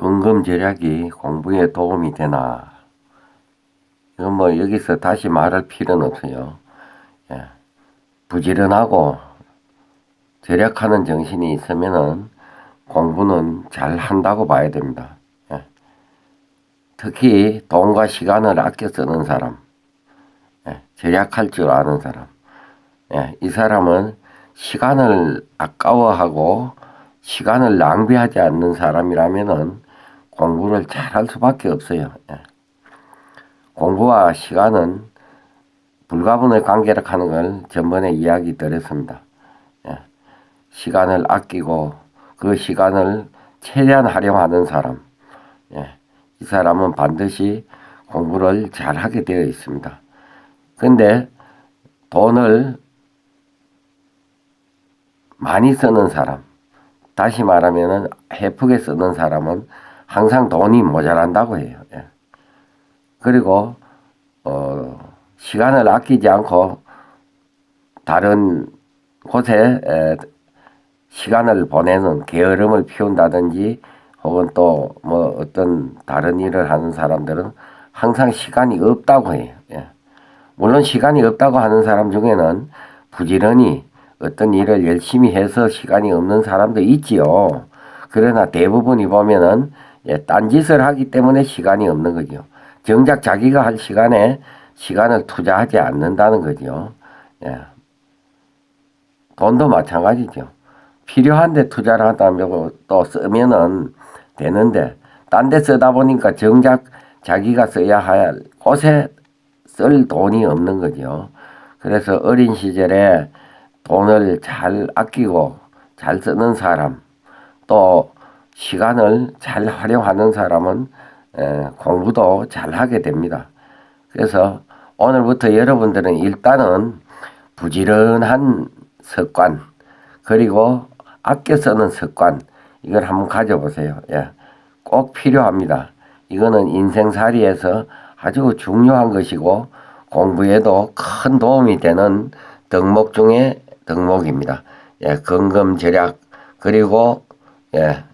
근금 절약이 공부에 도움이 되나? 이건 뭐 여기서 다시 말할 필요는 없어요. 예. 부지런하고 절약하는 정신이 있으면은 공부는 잘 한다고 봐야 됩니다. 예. 특히 돈과 시간을 아껴 쓰는 사람, 예. 절약할 줄 아는 사람, 예. 이 사람은 시간을 아까워하고 시간을 낭비하지 않는 사람이라면은 공부를 잘할 수밖에 없어요. 예. 공부와 시간은 불가분의 관계라 하는 걸 전번에 이야기 드렸습니다. 예. 시간을 아끼고 그 시간을 최대한 활용하는 사람, 예. 이 사람은 반드시 공부를 잘 하게 되어 있습니다. 근데 돈을 많이 쓰는 사람, 다시 말하면은 해프게 쓰는 사람은 항상 돈이 모자란다고 해요. 예. 그리고 어, 시간을 아끼지 않고 다른 곳에 에, 시간을 보내는 게으름을 피운다든지 혹은 또 뭐 어떤 다른 일을 하는 사람들은 항상 시간이 없다고 해요. 예. 물론 시간이 없다고 하는 사람 중에는 부지런히 어떤 일을 열심히 해서 시간이 없는 사람도 있지요. 그러나 대부분이 보면은 예, 딴짓을 하기 때문에 시간이 없는 거죠. 정작 자기가 할 시간에 시간을 투자하지 않는다는 거죠. 예. 돈도 마찬가지죠. 필요한데 투자를 한다면 또 쓰면은 되는데 딴 데 쓰다 보니까 정작 자기가 써야 할 곳에 쓸 돈이 없는 거죠. 그래서 어린 시절에 돈을 잘 아끼고 잘 쓰는 사람 또 시간을 잘 활용하는 사람은 에, 공부도 잘 하게 됩니다. 그래서 오늘부터 여러분들은 일단은 부지런한 습관 그리고 아껴 쓰는 습관 이걸 한번 가져보세요. 예. 꼭 필요합니다. 이거는 인생살이에서 아주 중요한 것이고 공부에도 큰 도움이 되는 덕목 중에 덕목입니다. 예, 건금 절약 그리고 예,